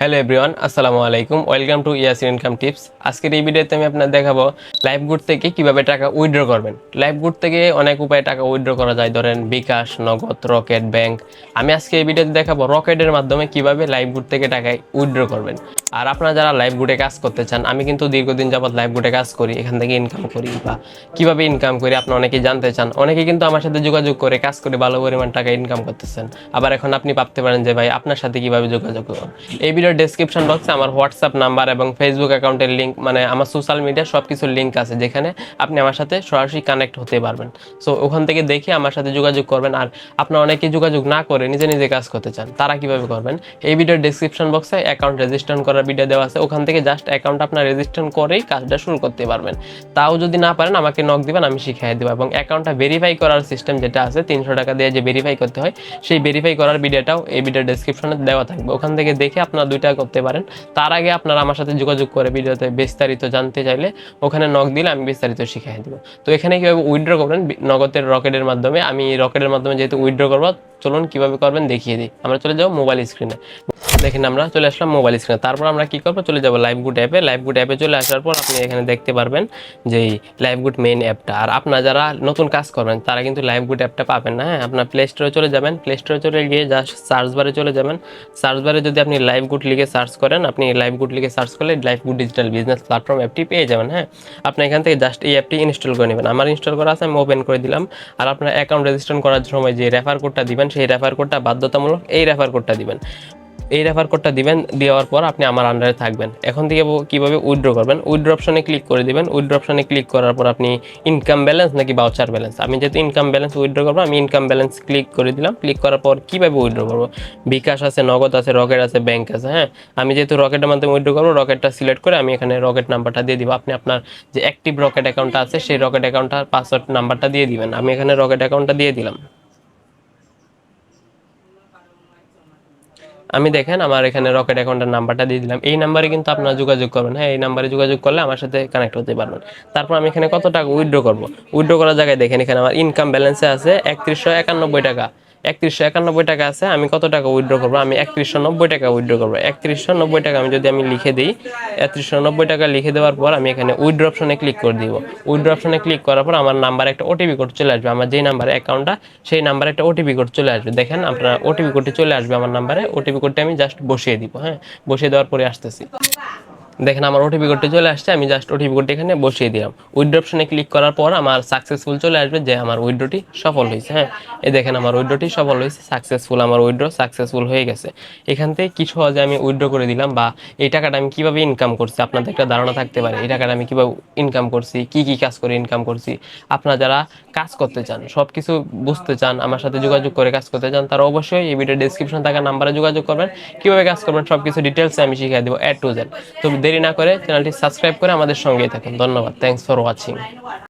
Hello everyone আসসালামু আলাইকুম। Welcome to Yasir income tips আজকের এই ভিডিওতে আমি আপনার দেখাবো লাইফ গুড থেকে কীভাবে টাকা উইথড্র করবেন। লাইফ গুড থেকে অনেক উপায়ে টাকা উইথড্র করা যায়। ধরেন বিকাশ, নগদ, রকেট ব্যাংক আমি আজকে এই ভিডিওতে দেখাবো রকেটের মাধ্যমে কীভাবে লাইফ গুড থেকে টাকা উইথড্র করবেন। আর আপনারা যারা লাইভ গুডে কাজ করতে চান, আমি কিন্তু দীর্ঘদিন যাবত লাইভ গুডে কাজ করি, এখান থেকে ইনকাম করি বা কীভাবে ইনকাম করি আপনি অনেকেই জানতে চান। অনেকে কিন্তু আমার সাথে যোগাযোগ করে কাজ করে ভালো পরিমাণ টাকা ইনকাম করতেছেন। আবার এখন আপনি ভাবতে পারেন যে, ভাই, আপনার সাথে কীভাবে যোগাযোগ করব? এই ভিডিওর ডেসক্রিপশন বক্সে আমার হোয়াটসঅ্যাপ নাম্বার এবং ফেসবুক অ্যাকাউন্টের লিঙ্ক মানে আমার সোশ্যাল মিডিয়া সব কিছুর লিঙ্ক আছে, যেখানে আপনি আমার সাথে সরাসরি কানেক্ট হতে পারবেন। সো ওখান থেকে দেখে আমার সাথে যোগাযোগ করবেন আর আপনার অনেকে যোগাযোগ না করে নিজে নিজে কাজ করতে চান, তারা কীভাবে করবেন? এই ভিডিওর ডেসক্রিপশন বক্সে অ্যাকাউন্ট রেজিস্ট্রেশন করার ভিডিও দেওয়া আছে, ওখান থেকে জাস্ট অ্যাকাউন্ট আপনার রেজিস্ট্রেশন করেই কাজটা শুরু করতে পারবেন। তাও যদি না পারেন, আমাকে নক দিবেন, আমি শিখিয়ে দেবো এবং অ্যাকাউন্টটা ভেরিফাই করার সিস্টেম যেটা আছে, তিনশো টাকা দিয়ে যে ভেরিফাই করতে হয়, সেই ভেরিফাই করার ভিডিওটাও এই ভিডিওর ডেসক্রিপশনে দেওয়া থাকবে। ওখান থেকে দেখে আপনারা দুইটা করতে পারেন। তার আগে আপনারা আমার সাথে যোগাযোগ করে ভিডিওতে বিস্তারিত জানতে চাইলে ওখানে নক দিলে আমি বিস্তারিত শিখিয়ে দেবো। তো এখানে কীভাবে উইথড্র করবেন, নগদের রকেটের মাধ্যমে, আমি রকেটের মাধ্যমে যেহেতু উইথড্র করব চলুন কীভাবে করবেন দেখিয়ে দিই। আমরা চলে যাব মোবাইল স্ক্রিনে দেখেন আমরা চলে আসলাম মোবাইল স্ক্রিনে তারপর আমরা কি করব? চলে যাব লাইভ গুড অ্যাপে লাইভ গুড অ্যাপে চলে আসার পর আপনি এখানে দেখতে পারবেন যে লাইভ গুড মেইন অ্যাপটা আর আপনার যারা নতুন কাজ করবেন, তারা কিন্তু লাইভ গুড অ্যাপটা পাবেন না হ্যাঁ? আপনার প্লে স্টোরে চলে যাবেন। প্লে স্টোরে চলে গিয়ে জাস্ট সার্চ বারে চলে যাবেন। সার্চ বারে যদি আপনি লাইভ গুড লিখে সার্চ করেন, আপনি লাইভ গুড লিখে সার্চ করলে live good digital business platform অ্যাপটি পেয়ে যাবেন হ্যাঁ? আপনি এখান থেকে জাস্ট এই অ্যাপটি ইনস্টল করে নেবেন। আমার ইনস্টল করা আছে, আমি ওপেন করে দিলাম। আর আপনার অ্যাকাউন্ট রেজিস্ট্রেশন করার সময় যে রেফার কোডটা দিবেন সেই রেফার কোডটা বাধ্যতামূলক এই রেফার কোডটা দিবেন। এই রেফার কোডটা দিবেন, দেওয়ার পর আপনি আমার আন্ডারে থাকবেন। এখন থেকে কীভাবে উইথড্র করবেন? উইথড্র অপশনে ক্লিক করে দিবেন। উইথড্র অপশনে ক্লিক করার পর আপনি ইনকাম ব্যালেন্স নাকি বাউচার ব্যালেন্স আমি যেহেতু ইনকাম ব্যালেন্স উইথড্র করব, আমি ইনকাম ব্যালেন্স ক্লিক করে দিলাম। ক্লিক করার পর কীভাবে উইথড্র করব? বিকাশ আছে, নগদ আছে রকেট আছে ব্যাংক আছে হ্যাঁ? আমি যেহেতু রকেটের মাধ্যমে উইড্রো করব রকেটটা সিলেক্ট করে আমি এখানে রকেট নাম্বারটা দিয়ে দিব। আপনি আপনার যে অ্যাক্টিভ রকেট অ্যাকাউন্টটা আছে, সেই রকেট অ্যাকাউন্টটার পাসওয়ার্ড নাম্বারটা দিয়ে দিবেন। আমি এখানে রকেট অ্যাকাউন্টটা দিয়ে দিলাম। আমি দেখেন আমার এখানে রকেট অ্যাকাউন্টের নাম্বারটা দিয়ে দিলাম। এই নাম্বারে কিন্তু আপনারা যোগাযোগ করবেন। হ্যাঁ এই নাম্বারে যোগাযোগ করলে আমার সাথে কানেক্ট হতে পারবেন। তারপর আমি এখানে কত টাকা উইথড্র করব? উইথড্র করার জায়গায় দেখেন, এখানে আমার ইনকাম ব্যালেন্সে আছে একত্রিশশো একানব্বই টাকা। একত্রিশশো একানব্বই টাকা আছে, আমি কত টাকা উইথড্র করব? আমি একত্রিশশো নব্বই টাকা উইথড্র করব। একত্রিশশো নব্বই টাকা আমি যদি আমি লিখে দিই, একত্রিশশো নব্বই টাকা লিখে দেওয়ার পর আমি এখানে উইথড্র অপশনে ক্লিক করে দিব। উইথড্র অপশনে ক্লিক করার পর আমার নাম্বার একটা ওটিপি কোড চলে আসবে। আমার যেই নাম্বারে অ্যাকাউন্টটা সেই নাম্বারে একটা ওটিপি কোড চলে আসবে। দেখেন আপনার ওটিপি কোডটি চলে আসবে আমার নাম্বারে ওটিপি কোডটি আমি জাস্ট বসিয়ে দিব হ্যাঁ? বসিয়ে দেওয়ার পরে আসতেছি। দেখেন আমার ওটিপি কোডটি চলে আসছে, আমি জাস্ট ওটিপি কোডটি এখানে বসিয়ে দিলাম। উইথড্র অপশনে ক্লিক করার পর আমার সাকসেসফুল চলে আসবে যে আমার উইথড্রটি সফল হয়েছে হ্যাঁ? এই দেখেন আমার উইথড্রটি সফল হয়েছে সাকসেসফুল আমার উইথড্র সাকসেসফুল হয়ে গেছে। এখান থেকে কিছু সহজে আমি উইথড্র করে দিলাম বা এই টাকাটা আমি কীভাবে ইনকাম করছি, আপনাদের একটা ধারণা থাকতে পারে, এই টাকাটা আমি কীভাবে ইনকাম করছি, কি কি কাজ করে ইনকাম করছি। আপনারা যারা কাজ করতে চান সব কিছু বুঝতে চান, আমার সাথে যোগাযোগ করে কাজ করতে চান, তারা অবশ্যই এই ভিডিও ডিসক্রিপশন থাকা নাম্বারে যোগাযোগ করবেন। কীভাবে কাজ করবেন সব কিছু ডিটেলসে আমি শিখিয়ে দেবো এ টু জেড তো দেরি না করে চ্যানেলটি সাবস্ক্রাইব করে আমাদের সঙ্গেই থাকুন। ধন্যবাদ। Thanks for watching